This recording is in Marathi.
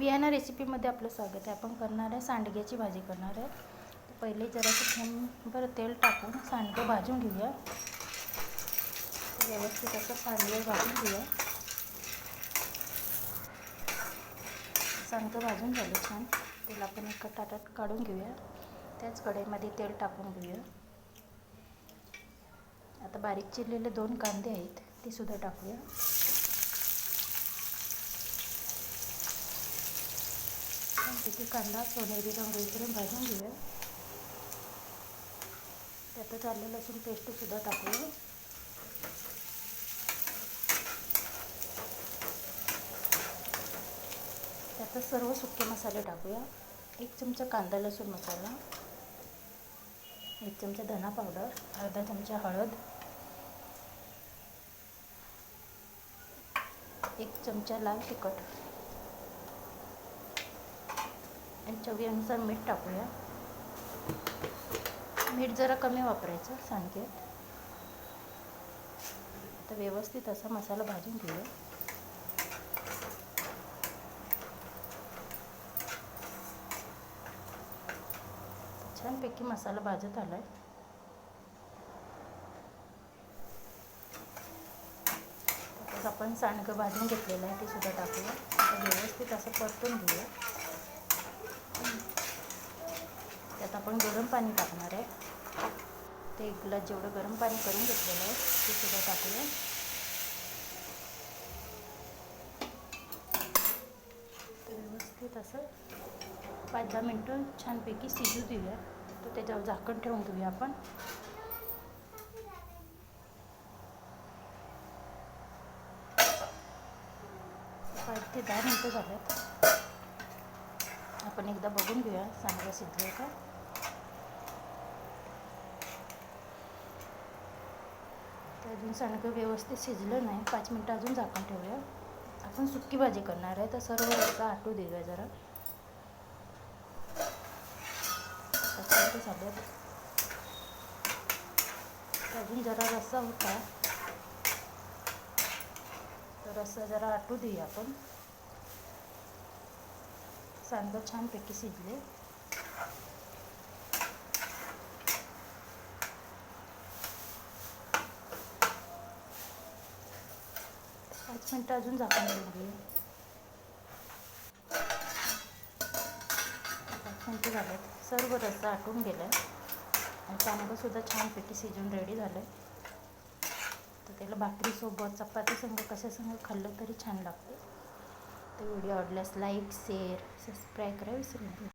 वियाना रेसिपीमध्ये आपलं स्वागत आहे. आपण करणार आहे सांडग्याची भाजी करणार आहे. पहिले जरासं बरं तेल टाकून सांडगं भाजून घेऊया. व्यवस्थित असं सांडगं भाजून घेऊया. सांडगं भाजून झालं छान. तेल आपण एका ताटात काढून घेऊया. त्याच कढईमध्ये तेल टाकून घेऊया. आता बारीक चिरलेले दोन कांदे आहेत ते सुद्धा टाकूया. तिथे कांदा सोनेरी रंग इकडून भाजून घेऊया. त्यातच आलं लसूण पेस्टसुद्धा टाकूया. त्यातच सर्व सुके मसाले टाकूया. एक चमचा कांदा लसूण मसाला. एक चमचा धना पावडर अर्धा चमचा हळद. एक चमचा लाल तिखट. आणि चवीनुसार मीठ टाकूया. मीठ जरा कमी वापरायचं सांगेत आता व्यवस्थित असा मसाला भाजून घेऊया. छानपैकी मसाला भाजत आला आहे आपण सांडगं भाजून घेतलेलं आहे ते सुद्धा टाकूया. व्यवस्थित असं परतून घेऊया. आपण गरम पाणी टाकणार आहे. ते एक ग्लास जेवढं गरम पाणी करून घेतलेलं आहे ते सुद्धा टाकूया. व्यवस्थित असं पाच दहा मिनटं छानपैकी शिजू देऊया. तर त्याच्यावर झाकण ठेवून घेऊया आपण. पाच ते दहा मिनटं झाल्यात आपण एकदा बघून घेऊया चांगलं शिजलं का अजून सांडगं व्यवस्थित शिजलं नाही. पाच मिनटं अजून झाकून ठेवूया. आपण सुकी भाजी करणार आहे. तर सर्व रस्सा आटू देऊया जरा. झालं अजून जरा रस्सा होता. तर रस्सा जरा आटू देऊया आपण. सांडगं छानपैकी शिजले. पाच मिनटं अजून झाकून देऊन पाच मिनटं झालेत. सर्व रस्सा आटून गेला आहे आणि छान छानपैकी शिजून रेडी झालं आहे तर त्याला भाकरीसोबत चपातीसंग कशासंग खाल्लं तरी छान लागते ते व्हिडिओ आवडल्यास लाईक शेअर सबस्क्राईब करा विसरू नका.